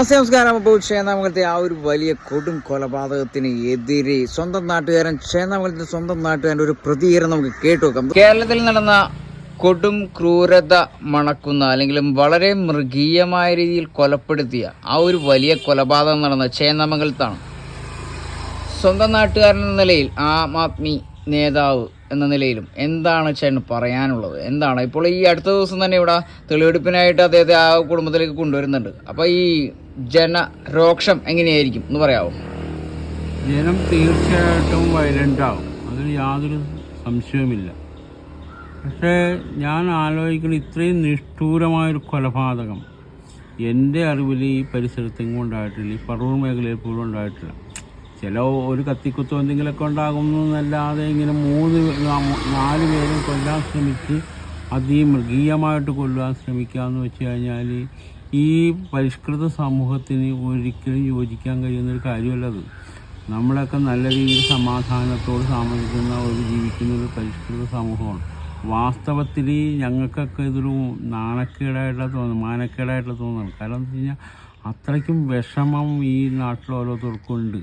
നമസ്കാരം അപ്പോൾ ചേന്നാമംഗലത്തെ ആ ഒരു വലിയ കൊടും കൊലപാതകത്തിന് എതിരെ സ്വന്തം നാട്ടുകാരൻ ചേന്നാമംഗലത്തെ സ്വന്തം നാട്ടുകാരന്റെ ഒരു പ്രതികരണം നമുക്ക് കേട്ടു നോക്കാം. കേരളത്തിൽ നടന്ന കൊടും ക്രൂരത മണക്കുന്ന അല്ലെങ്കിൽ വളരെ മൃഗീയമായ രീതിയിൽ കൊലപ്പെടുത്തിയ ആ ഒരു വലിയ കൊലപാതകം നടന്ന ചേന്നാമംഗലത്താണ്. സ്വന്തം നാട്ടുകാരൻ എന്ന നിലയിൽ ആം ആദ്മി നേതാവ് എന്ന നിലയിലും എന്താണ് ചേട്ടന് പറയാനുള്ളത്? എന്താണ്? ഇപ്പോൾ ഈ അടുത്ത ദിവസം തന്നെ ഇവിടെ തെളിവെടുപ്പിനായിട്ട് അദ്ദേഹത്തെ ആ കുടുംബത്തിലേക്ക് കൊണ്ടുവരുന്നുണ്ട്. അപ്പോൾ ഈ ജനരോക്ഷം എങ്ങനെയായിരിക്കും? എന്ന് പറയാമോ ജനം തീർച്ചയായിട്ടും വയലന്റ് ആവും. അതിൽ യാതൊരു സംശയവുമില്ല. പക്ഷേ ഞാൻ ആലോചിക്കുന്ന ഇത്രയും നിഷ്ഠൂരമായൊരു കൊലപാതകം എന്റെ അറിവിൽ ഈ പരിസരത്തെങ്ങും ഉണ്ടായിട്ടില്ല. ഈ പറവൂർ മേഖലയിൽ പോലും ഉണ്ടായിട്ടില്ല. ചില ഒരു കത്തിക്കുത്തോ എന്തെങ്കിലുമൊക്കെ ഉണ്ടാകുന്നു എന്നല്ലാതെ ഇങ്ങനെ മൂന്ന് നാല് പേരും കൊല്ലാൻ ശ്രമിച്ച് അതിമൃഗീയമായിട്ട് കൊല്ലാൻ ശ്രമിക്കുക എന്ന് വെച്ച് കഴിഞ്ഞാൽ ഈ പരിഷ്കൃത സമൂഹത്തിന് ഒരിക്കലും യോജിക്കാൻ കഴിയുന്നൊരു കാര്യമല്ലത്. നമ്മളൊക്കെ നല്ല രീതിയിൽ സമാധാനത്തോട് താമസിക്കുന്ന ഒരു ജീവിക്കുന്ന ഒരു പരിഷ്കൃത സമൂഹമാണ്. വാസ്തവത്തിൽ ഞങ്ങൾക്കൊക്കെ ഇതൊരു നാണക്കേടായിട്ടുള്ള തോന്നുന്നു മാനക്കേടായിട്ടുള്ള തോന്നുന്നു കാരണം എന്ന് വെച്ച് കഴിഞ്ഞാൽ അത്രയ്ക്കും വിഷമം ഈ നാട്ടിൽ ഓരോരുത്തർക്കുണ്ട്.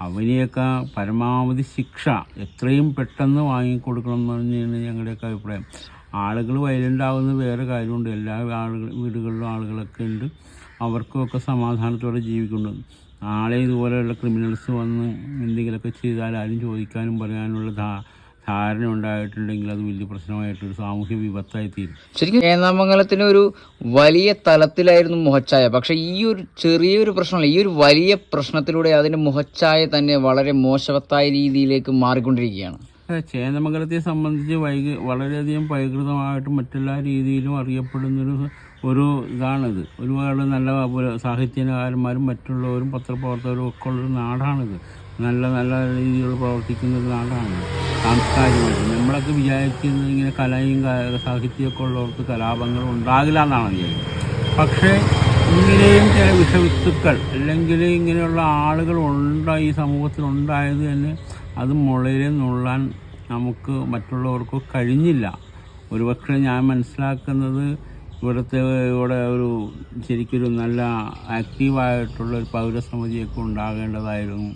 അവനെയൊക്കെ പരമാവധി ശിക്ഷ എത്രയും പെട്ടെന്ന് വാങ്ങിക്കൊടുക്കണം എന്ന് തന്നെയാണ് ഞങ്ങളുടെയൊക്കെ അഭിപ്രായം. ആളുകൾ വയലന്റ് ആവുന്നത് വേറെ കാര്യമുണ്ട്. എല്ലാ ആളുകൾ വീടുകളിലും ആളുകളൊക്കെ ഉണ്ട്. അവർക്കുമൊക്കെ സമാധാനത്തോടെ ജീവിക്കുന്നുണ്ട്. നാളെ ഇതുപോലെയുള്ള ക്രിമിനൽസ് വന്ന് എന്തെങ്കിലുമൊക്കെ ചെയ്താൽ ആരും ചോദിക്കാനും പറയാനുള്ള ധാരണ ഉണ്ടായിട്ടുണ്ടെങ്കിൽ അത് വലിയ പ്രശ്നമായിട്ടൊരു സാമൂഹ്യ വിപത്തായി തീരും. ശരിക്കും ചേന്നാമംഗലത്തിന് ഒരു വലിയ തലത്തിലായിരുന്നു മുഖച്ഛായ. പക്ഷെ ഈ ഒരു ചെറിയൊരു പ്രശ്നമല്ല ഈ ഒരു വലിയ പ്രശ്നത്തിലൂടെ അതിന്റെ മുഖച്ഛായ തന്നെ വളരെ മോശവത്തായ രീതിയിലേക്ക് മാറിക്കൊണ്ടിരിക്കുകയാണ്. ചേന്ദമംഗലത്തെ സംബന്ധിച്ച് വൈകി വളരെയധികം വൈകൃതമായിട്ടും മറ്റെല്ലാ രീതിയിലും അറിയപ്പെടുന്നൊരു ഒരു ഇതാണിത്. ഒരുപാട് നല്ല സാഹിത്യകാരന്മാരും മറ്റുള്ളവരും പത്രപ്രവർത്തകരും ഒക്കെ ഉള്ളൊരു നാടാണിത്. നല്ല നല്ല രീതിയിൽ പ്രവർത്തിക്കുന്ന ഒരു നാടാണ്. സാംസ്കാരികമായിട്ട്. നമ്മളൊക്കെ വിചാരിക്കുന്നത് ഇങ്ങനെ കലയും സാഹിത്യമൊക്കെ ഉള്ളവർക്ക് കലാപങ്ങൾ ഉണ്ടാകില്ല എന്നാണ് വിചാരിക്കുന്നത്. പക്ഷേ ഇങ്ങനെയും ചില വിഷവിത്തുക്കൾ അല്ലെങ്കിൽ ഇങ്ങനെയുള്ള ആളുകൾ ഉണ്ടായി ഈ സമൂഹത്തിൽ ഉണ്ടായത് തന്നെ അത് മുളയിലെ നുള്ളാൻ നമുക്ക് മറ്റുള്ളവർക്ക് കഴിഞ്ഞില്ല. ഒരുപക്ഷെ ഞാൻ മനസ്സിലാക്കുന്നത് ഇവിടുത്തെ ഇവിടെ ഒരു ശരിക്കൊരു നല്ല ആക്റ്റീവായിട്ടുള്ള ഒരു പൗരസമിതിയൊക്കെ ഉണ്ടാകേണ്ടതായിരുന്നു.